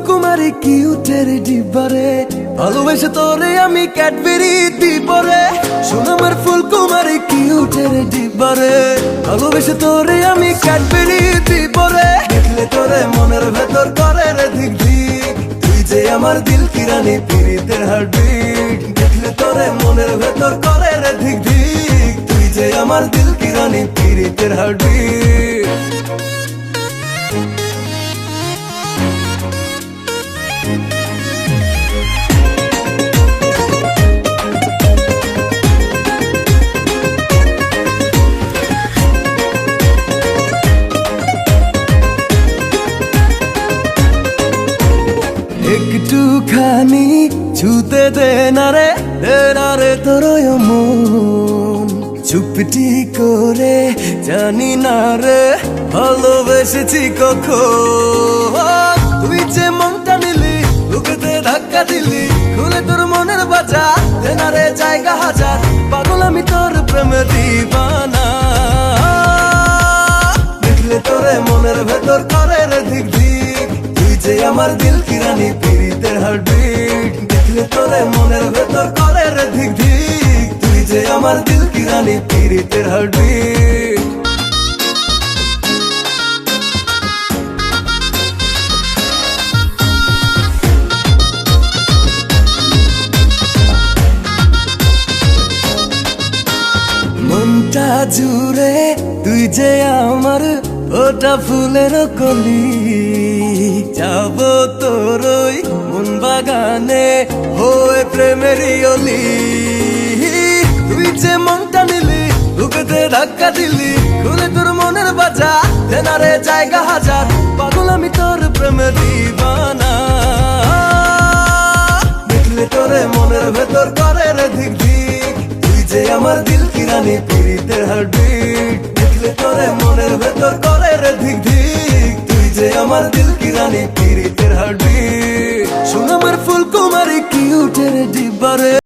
ফুলকুমারি কিউটের ডিব্বারে, ভালোবেসে তোরে আমি ক্যাডবেরি দিবরে। সোনামার ফুলকুমারি কিউটের ডিব্বারে, ভালোবেসে তোরে আমি ক্যাডবেরি দিবরে। দেখলে তোরে মনের ভেতর করে রে ধিক ধিক। তুই যে আমার দিল কিরানি পিরিতের হার্টবিট। দেখলে তোরে মনের ভেতর করে রে ধিক ধিক। তুই যে আমার দিল কিরানি পিরিতের হার্টবিট। একটুখানি ছুতে দে না রে, দে না রে তোর চুপটি করে জানি না রে, ভালোবেসেছি কখন। তুই যে মনটা নিলি, বুকেতে ধাক্কা দিলি, খুলে তোর মনের বাজা দে না রে জায়গা হাজার, পাগল আমি তোর প্রেমে দিবানা। দেখলে তোরে মনের ভেতর আমার দিল কিরানি পিরিতের হার্টবিট? দেখলে তোরে মনের ভেতর করে রে ধিক ধিক। তুই যে আমার দিল কিরানি পিরিতের হার্টবিট। মনটা জুড়ে তুই যে আমার ওটা ফুলের কলি। যাব তোর ওই মন বাগানে হয়ে প্রেমেরই অলি। তুই যে মনটা নিলি, বুকেতে ধাক্কা দিলি, খুলে তোর মনের বাজা দেনারে জায়গা হাজার, পাগল আমি তোর প্রেমে দিবানা। দেখলে তোরে মনের ভেতর করে রে ধিক ধিক। তুই যে আমার দিল কিরানি পিরিতের হার্টবিট। দেখলে তোরে মনের ভেতর করে রে ধিক ধিক। আমার দিল কিরানি পিরিতের হার্টবিট সোনামার ফুলকুমারি কিউটের ডিব্বারে।